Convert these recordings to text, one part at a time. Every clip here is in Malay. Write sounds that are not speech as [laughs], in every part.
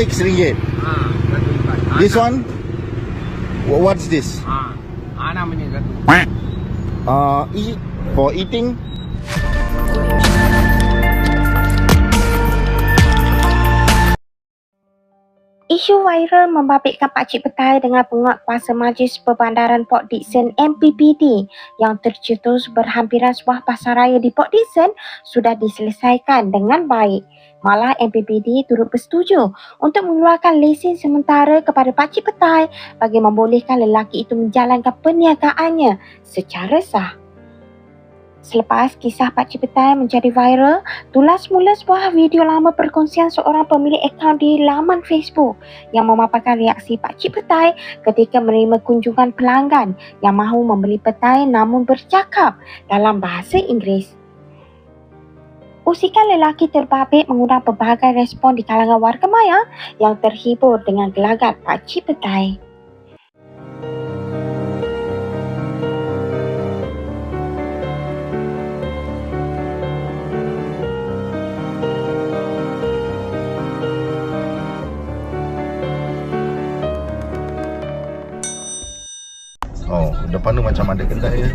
Six ringgit. Ha, satu lipat. Ha, This enam. one? Wha- What's this? Ha. Ha, enam ni satu. Uh, eat for eating. Isu viral membabitkan Pakcik Petai dengan penguat kuasa Majlis Perbandaran Port Dickson MPPD yang tercetus berhampiran sebuah pasaraya di Port Dickson sudah diselesaikan dengan baik. Malah MPPD turut bersetuju untuk mengeluarkan lesen sementara kepada Pakcik Petai bagi membolehkan lelaki itu menjalankan perniagaannya secara sah. Selepas kisah Pakcik Petai menjadi viral, tulas mula sebuah video lama perkongsian seorang pemilik akaun di laman Facebook yang memaparkan reaksi Pakcik Petai ketika menerima kunjungan pelanggan yang mahu membeli petai namun bercakap dalam bahasa Inggeris. Usikan lelaki terbabit mengundang pelbagai respon di kalangan warga maya yang terhibur dengan gelagat Pakcik Petai. Depan tu macam ada kedai je.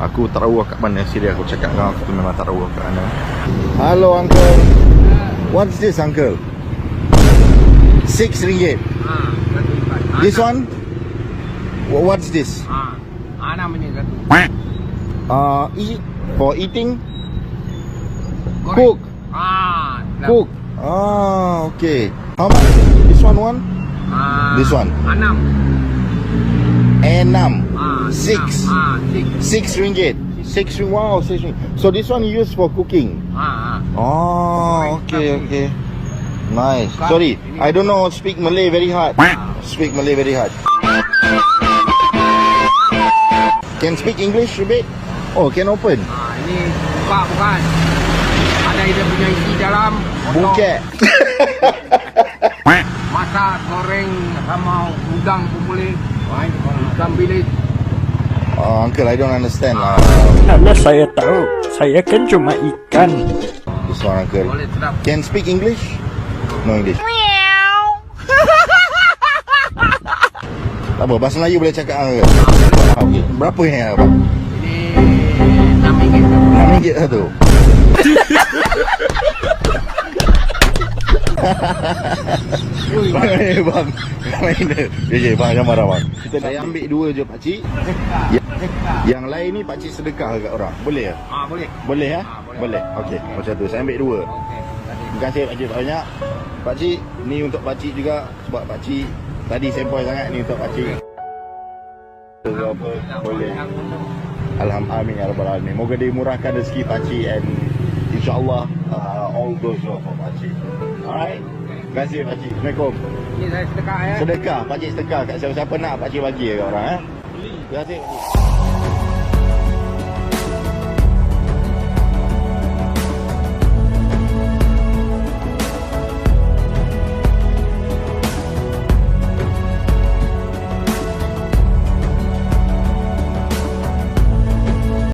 Aku tak tahu kat mana Serius aku cakap dengan aku tu memang tak tahu kat mana Hello uncle What's this uncle? Six ringgit Ha. Ha, This one? Wha- What's this? Ha. Ha, enam ni satu. Uh, eat for eating? Cook enam. Cook Ah, okay How much? This one one? Ha, This one? Enam. Enam ah, Six. enam. Six. Six ringgit Six ringgit Wow, six ringgit So this one you use for cooking? Ha. Oh, okay, okay. Nice. Sorry, I don't know speak Malay very hard. Speak Malay very hard. Can speak English a bit? Oh, can open. Ha, ini buka bukan. Ada dia punya isi dalam. potong, [laughs] Masak, goreng sama udang pun boleh. Oh, uncle, I don't understand lah. Alah saya tahu, saya kan cuma ikan. This one, uncle. Can speak English? No English. [laughs] tak apa, bahasa Melayu boleh cakap uncle. Ah, okay. Berapa yang abang? Ini enam ringgit. RM6 satu. [laughs] Eh bang, main dia. Ya ya bang jangan marah bang. Kita saya ambil dua je pak cik. Yang, yang lain ni pak cik sedekah kat orang. Boleh ya? Ha, boleh. Boleh ya? Ah, boleh. Boleh. Okey, macam tu. Saya ambil dua. Okey. Terima kasih pak cik tak banyak. Pak cik, ni untuk pak cik juga sebab pak cik tadi sempoi sangat ni untuk pak cik. Apa boleh. Alhamdulillah ya rabbal alamin. Moga dimurahkan rezeki pak cik and insyaallah uh, all goes well for pak cik. Alright. Terima kasih pak cik. Assalamualaikum. Ini saya sedekah ya. Sedekah, pak cik sedekah kat siapa-siapa nak pak cik bagi kat orang eh. Terima kasih. Pak cik.